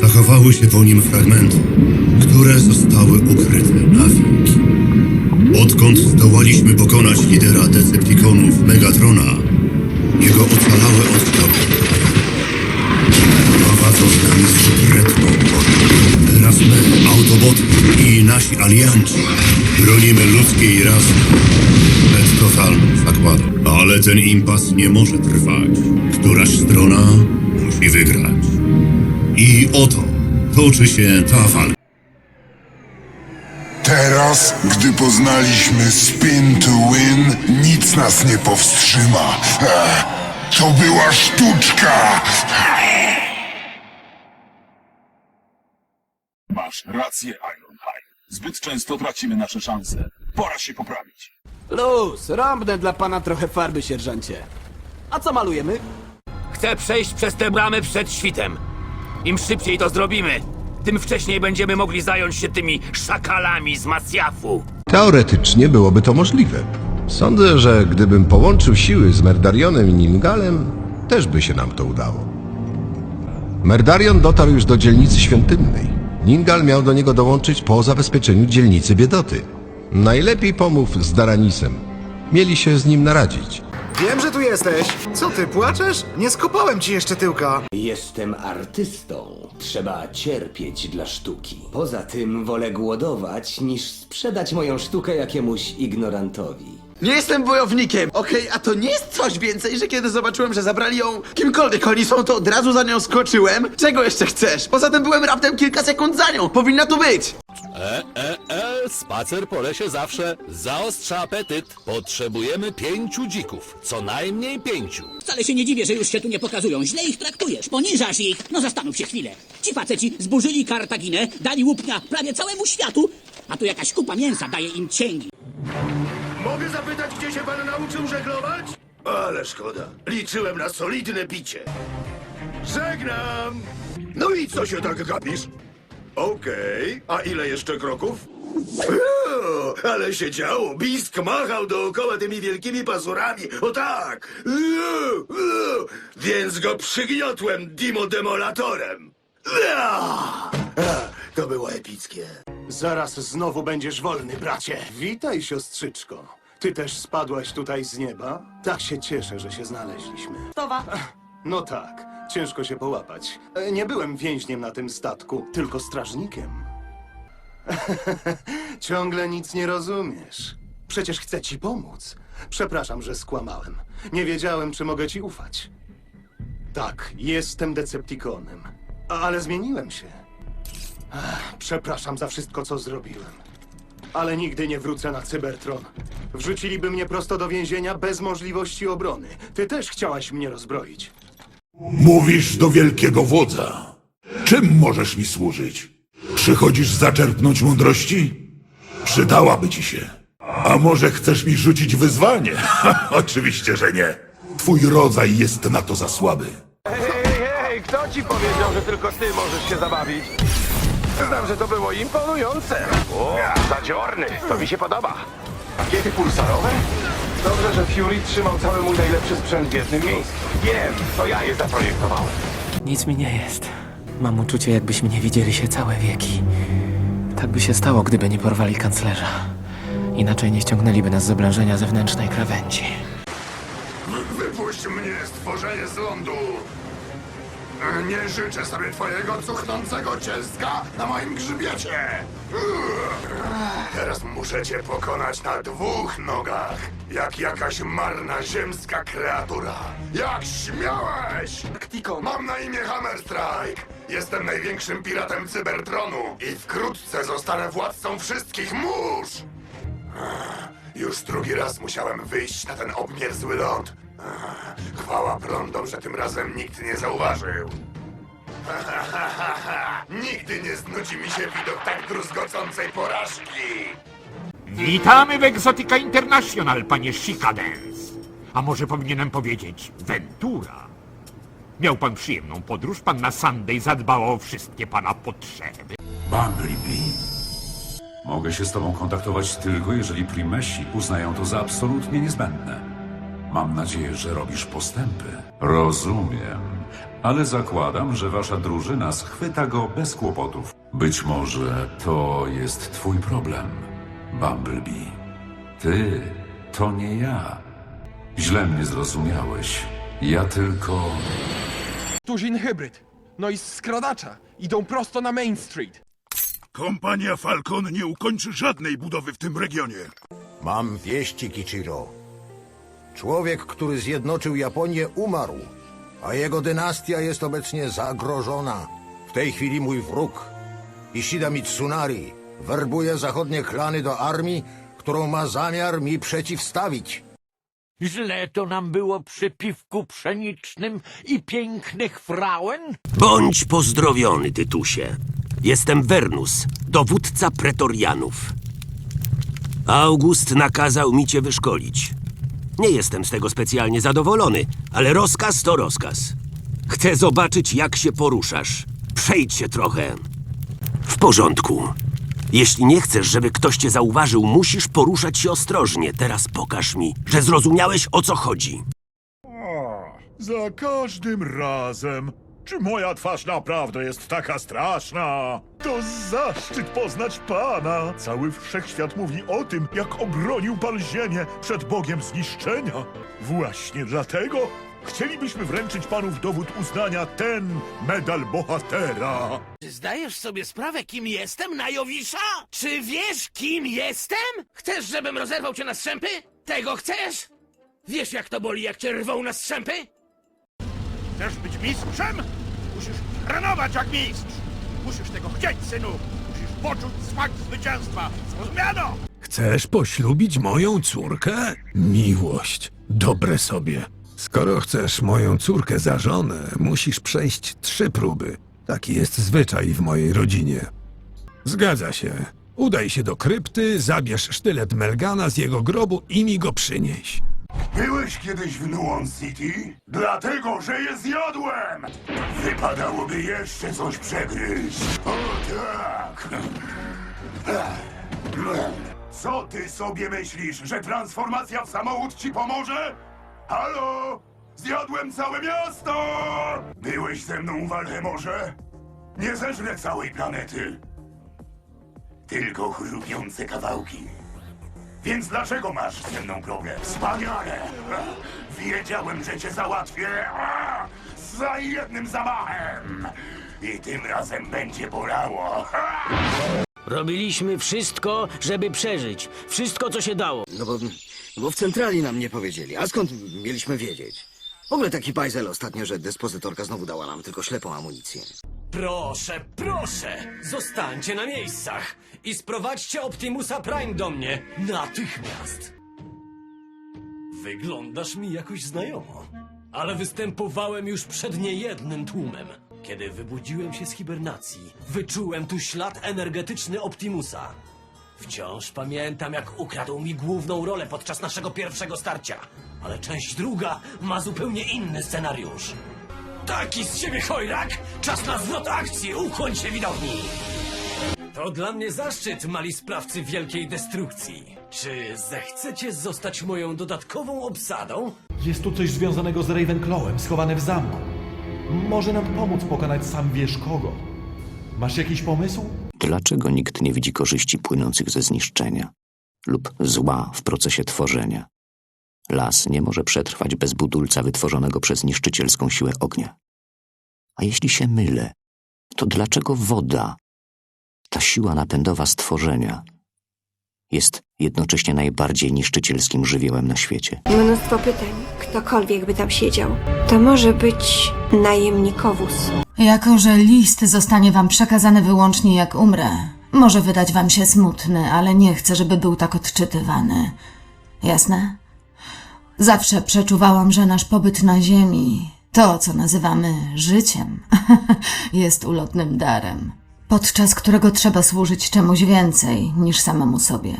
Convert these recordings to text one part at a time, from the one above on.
Zachowały się po nim fragmenty, które zostały ukryte na wieki. Odkąd zdołaliśmy pokonać lidera Decepticonów Megatrona, jego ocalałe oddziały prowadzą z nami wojnę. Teraz my, Autobot i nasi alianci, bronimy ludzkiej rasy przed totalnym zakładem. Ale ten impas nie może trwać. Któraś strona musi wygrać. I oto toczy się ta walka. Teraz, gdy poznaliśmy Spin to Win, nic nas nie powstrzyma. To była sztuczka! Masz rację, Ironhide. Zbyt często tracimy nasze szanse. Pora się poprawić. Luz, rąbnę dla pana trochę farby, sierżancie. A co malujemy? Chcę przejść przez tę bramę przed świtem. Im szybciej to zrobimy, tym wcześniej będziemy mogli zająć się tymi szakalami z Masjafu. Teoretycznie byłoby to możliwe. Sądzę, że gdybym połączył siły z Merdarionem i Ningalem, też by się nam to udało. Merdarion dotarł już do dzielnicy świątynnej. Ningal miał do niego dołączyć po zabezpieczeniu dzielnicy Biedoty. Najlepiej pomów z Daranisem. Mieli się z nim naradzić. Wiem, że tu jesteś. Co ty, płaczesz? Nie skopałem ci jeszcze tyłka. Jestem artystą. Trzeba cierpieć dla sztuki. Poza tym wolę głodować, niż sprzedać moją sztukę jakiemuś ignorantowi. Nie jestem wojownikiem, okej, a to nie jest coś więcej, że kiedy zobaczyłem, że zabrali ją kimkolwiek oni są, to od razu za nią skoczyłem? Czego jeszcze chcesz? Poza tym byłem raptem kilka sekund za nią, powinna tu być! E, e, e, spacer po lesie zawsze zaostrza apetyt. Potrzebujemy pięciu dzików, co najmniej pięciu. Wcale się nie dziwię, że już się tu nie pokazują. Źle ich traktujesz, poniżasz ich. No zastanów się chwilę. Ci faceci zburzyli Kartaginę, dali łupnia prawie całemu światu, a tu jakaś kupa mięsa daje im cięgi. Mogę zapytać, gdzie się pan nauczył żeglować? Ale szkoda. Liczyłem na solidne bicie. Żegnam! No i co się tak gapisz? Okej, a ile jeszcze kroków? Uuu, ale się działo. Bisk machał dookoła tymi wielkimi pazurami. O tak! Uuu, uuu. Więc go przygniotłem dimodemolatorem. Ua! A, To było epickie. Zaraz znowu będziesz wolny, bracie. Witaj, siostrzyczko. Ty też spadłaś tutaj z nieba? Tak się cieszę, że się znaleźliśmy. Towa. No tak, ciężko się połapać. E, Nie byłem więźniem na tym statku, tylko strażnikiem. Ciągle nic nie rozumiesz. Przecież chcę ci pomóc. Przepraszam, że skłamałem. Nie wiedziałem, czy mogę ci ufać. Tak, jestem Decepticonem, ale zmieniłem się. Ech, Przepraszam za wszystko, co zrobiłem. Ale nigdy nie wrócę na Cybertron. Wrzuciliby mnie prosto do więzienia bez możliwości obrony. Ty też chciałaś mnie rozbroić. Mówisz do wielkiego wodza. Czym możesz mi służyć? Przychodzisz zaczerpnąć mądrości? Przydałaby ci się. A może chcesz mi rzucić wyzwanie? Oczywiście, że nie. Twój rodzaj jest na to za słaby. Hej, kto ci powiedział, że tylko ty możesz się zabawić? Znam, że to było imponujące. O, zadziorny, to mi się podoba. Rakiety pulsarowe? Dobrze, że Fury trzymał cały mój najlepszy sprzęt w jednym miejscu. Wiem, to ja je zaprojektowałem. Nic mi nie jest. Mam uczucie, jakbyśmy nie widzieli się całe wieki. Tak by się stało, gdyby nie porwali kanclerza. Inaczej nie ściągnęliby nas z oblężenia zewnętrznej krawędzi. Nie życzę sobie twojego cuchnącego ciestka na moim grzbiecie! Teraz muszę cię pokonać na dwóch nogach, jak jakaś marna ziemska kreatura. Jak śmiałeś! Taktiko, mam na imię Hammer Strike. Jestem największym piratem Cybertronu i wkrótce zostanę władcą wszystkich mórz! Już drugi raz musiałem wyjść na ten obmierzły ląd. Chwała prądom, że tym razem nikt nie zauważył. Nigdy nie znudzi mi się widok tak druzgocącej porażki. Witamy w Exotica International, panie Chicadens. A może powinienem powiedzieć Ventura? Miał pan przyjemną podróż, panna Sunday zadbała o wszystkie pana potrzeby. Bumblebee. Mogę się z tobą kontaktować tylko, jeżeli primesi uznają to za absolutnie niezbędne. Mam nadzieję, że robisz postępy. Rozumiem. Ale zakładam, że wasza drużyna schwyta go bez kłopotów. Być może to jest twój problem, Bumblebee. Ty to nie ja. Źle mnie zrozumiałeś. Ja tylko. Tuzin hybryd. No i z skradacza. Idą prosto na Main Street. Kompania Falcon nie ukończy żadnej budowy w tym regionie. Mam wieści, Kichiro. Człowiek, który zjednoczył Japonię, umarł, a jego dynastia jest obecnie zagrożona. W tej chwili mój wróg, Ishida Mitsunari, werbuje zachodnie klany do armii, którą ma zamiar mi przeciwstawić. Źle to nam było przy piwku pszenicznym i pięknych frauen? Bądź pozdrowiony, Tytusie. Jestem Wernus, dowódca pretorianów. August nakazał mi cię wyszkolić. Nie jestem z tego specjalnie zadowolony, ale rozkaz to rozkaz. Chcę zobaczyć, jak się poruszasz. Przejdź się trochę. W porządku. Jeśli nie chcesz, żeby ktoś cię zauważył, musisz poruszać się ostrożnie. Teraz pokaż mi, że zrozumiałeś, o co chodzi. Za każdym razem. Czy moja twarz naprawdę jest taka straszna? To zaszczyt poznać Pana. Cały wszechświat mówi o tym, jak obronił Pan Ziemię przed Bogiem zniszczenia. Właśnie dlatego chcielibyśmy wręczyć Panu w dowód uznania ten medal bohatera. Czy zdajesz sobie sprawę, kim jestem, Najowisza? Czy wiesz, kim jestem? Chcesz, żebym rozerwał cię na strzępy? Tego chcesz? Wiesz, jak to boli, jak cię rwą na strzępy? Chcesz być mistrzem? Trenować jak mistrz. Musisz tego chcieć, synu. Musisz poczuć smak zwycięstwa. Zrozumiano? Chcesz poślubić moją córkę? Miłość. Dobre sobie. Skoro chcesz moją córkę za żonę, musisz przejść trzy próby. Taki jest zwyczaj w mojej rodzinie. Zgadza się. Udaj się do krypty, zabierz sztylet Melgana z jego grobu i mi go przynieś. Byłeś kiedyś w Nuon City? Dlatego, że je zjadłem! Wypadałoby jeszcze coś przegryźć. O tak! Co ty sobie myślisz, że transformacja w samochód ci pomoże? Halo? Zjadłem całe miasto! Byłeś ze mną w Alchemorze? Nie zeżrę całej planety. Tylko chrupiące kawałki. Więc dlaczego masz ze mną problem? Wspaniale! Wiedziałem, że cię załatwię a, za jednym zamachem! I tym razem będzie bolało! Robiliśmy wszystko, żeby przeżyć. Wszystko, co się dało. No bo, bo w centrali nam nie powiedzieli. A skąd mieliśmy wiedzieć? W ogóle taki bajzel ostatnio, że dyspozytorka znowu dała nam tylko ślepą amunicję. Proszę, proszę, zostańcie na miejscach i sprowadźcie Optimusa Prime do mnie natychmiast. Wyglądasz mi jakoś znajomo, ale występowałem już przed niejednym tłumem. Kiedy wybudziłem się z hibernacji, wyczułem tu ślad energetyczny Optimusa. Wciąż pamiętam, jak ukradł mi główną rolę podczas naszego pierwszego starcia, ale część druga ma zupełnie inny scenariusz. Taki z ciebie chojrak! Czas na zwrot akcji! Ukłoń się widowni! To dla mnie zaszczyt, mali sprawcy wielkiej destrukcji. Czy zechcecie zostać moją dodatkową obsadą? Jest tu coś związanego z Ravenclawem, schowane w zamku. Może nam pomóc pokonać sam wiesz kogo. Masz jakiś pomysł? Dlaczego nikt nie widzi korzyści płynących ze zniszczenia lub zła w procesie tworzenia? Las nie może przetrwać bez budulca wytworzonego przez niszczycielską siłę ognia. A jeśli się mylę, to dlaczego woda, ta siła napędowa stworzenia, jest jednocześnie najbardziej niszczycielskim żywiołem na świecie? Mnóstwo pytań. Ktokolwiek by tam siedział. To może być najemnikowóz. Jako, że list zostanie wam przekazany wyłącznie jak umrę, może wydać wam się smutny, ale nie chcę, żeby był tak odczytywany. Jasne? Zawsze przeczuwałam, że nasz pobyt na Ziemi, to co nazywamy życiem, jest ulotnym darem, podczas którego trzeba służyć czemuś więcej niż samemu sobie.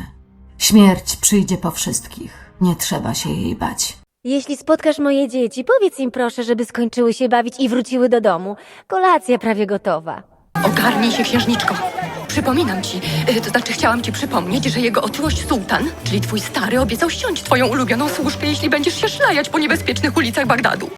Śmierć przyjdzie po wszystkich, nie trzeba się jej bać. Jeśli spotkasz moje dzieci, powiedz im proszę, żeby skończyły się bawić i wróciły do domu. Kolacja prawie gotowa. Ogarnij się, księżniczko. Przypominam ci, y, to znaczy chciałam ci przypomnieć, że jego oczułość sułtan, czyli twój stary, obiecał ściąć twoją ulubioną służkę, jeśli będziesz się szlajać po niebezpiecznych ulicach Bagdadu.